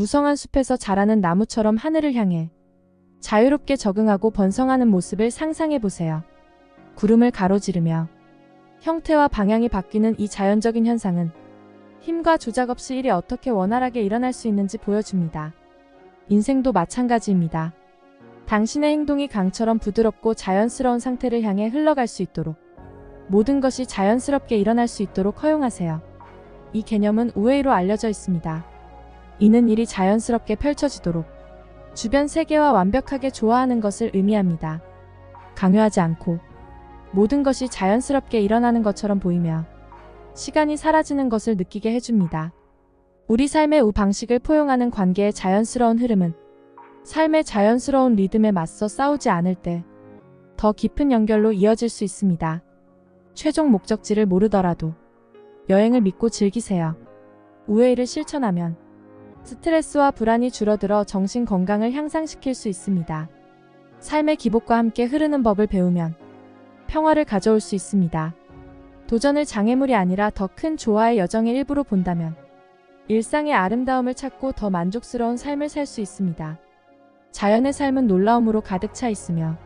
무성한 숲에서 자라는 나무처럼 하늘을 향해 자유롭게 적응하고 번성하는 모습을 상상해 보세요. 구름을 가로지르며 형태와 방향이 바뀌는 이 자연적인 현상은 힘과 조작 없이 일이 어떻게 원활하게 일어날 수 있는지 보여줍니다. 인생도 마찬가지입니다. 당신의 행동이 강처럼 부드럽고 자연스러운 상태를 향해 흘러갈 수 있도록 모든 것이 자연스럽게 일어날 수 있도록 허용하세요. 이 개념은 우회로 알려져 있습니다. 이는 일이 자연스럽게 펼쳐지도록 주변 세계와 완벽하게 조화하는 것을 의미합니다. 강요하지 않고 모든 것이 자연스럽게 일어나는 것처럼 보이며 시간이 사라지는 것을 느끼게 해줍니다. 우리 삶의 우 방식을 포용하는 관계의 자연스러운 흐름은 삶의 자연스러운 리듬에 맞서 싸우지 않을 때 더 깊은 연결로 이어질 수 있습니다. 최종 목적지를 모르더라도 여행을 믿고 즐기세요. 우회를 실천하면 스트레스와 불안이 줄어들어 정신 건강을 향상시킬 수 있습니다. 삶의 기복과 함께 흐르는 법을 배우면 평화를 가져올 수 있습니다. 도전을 장애물이 아니라 더 큰 조화의 여정의 일부로 본다면 일상의 아름다움을 찾고 더 만족스러운 삶을 살 수 있습니다. 자연의 삶은 놀라움으로 가득 차 있으며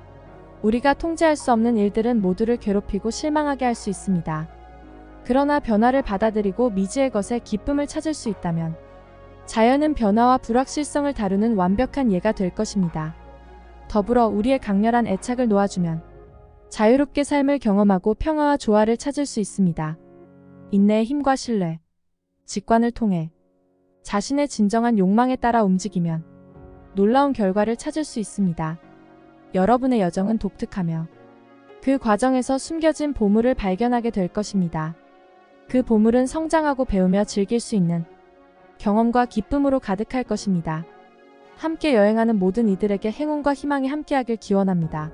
우리가 통제할 수 없는 일들은 모두를 괴롭히고 실망하게 할 수 있습니다. 그러나 변화를 받아들이고 미지의 것에 기쁨을 찾을 수 있다면 자연은 변화와 불확실성을 다루는 완벽한 예가 될 것입니다. 더불어 우리의 강렬한 애착을 놓아주면 자유롭게 삶을 경험하고 평화와 조화를 찾을 수 있습니다. 인내의 힘과 신뢰, 직관을 통해 자신의 진정한 욕망에 따라 움직이면 놀라운 결과를 찾을 수 있습니다. 여러분의 여정은 독특하며 그 과정에서 숨겨진 보물을 발견하게 될 것입니다. 그 보물은 성장하고 배우며 즐길 수 있는 경험과 기쁨으로 가득할 것입니다. 함께 여행하는 모든 이들에게 행운과 희망이 함께하길 기원합니다.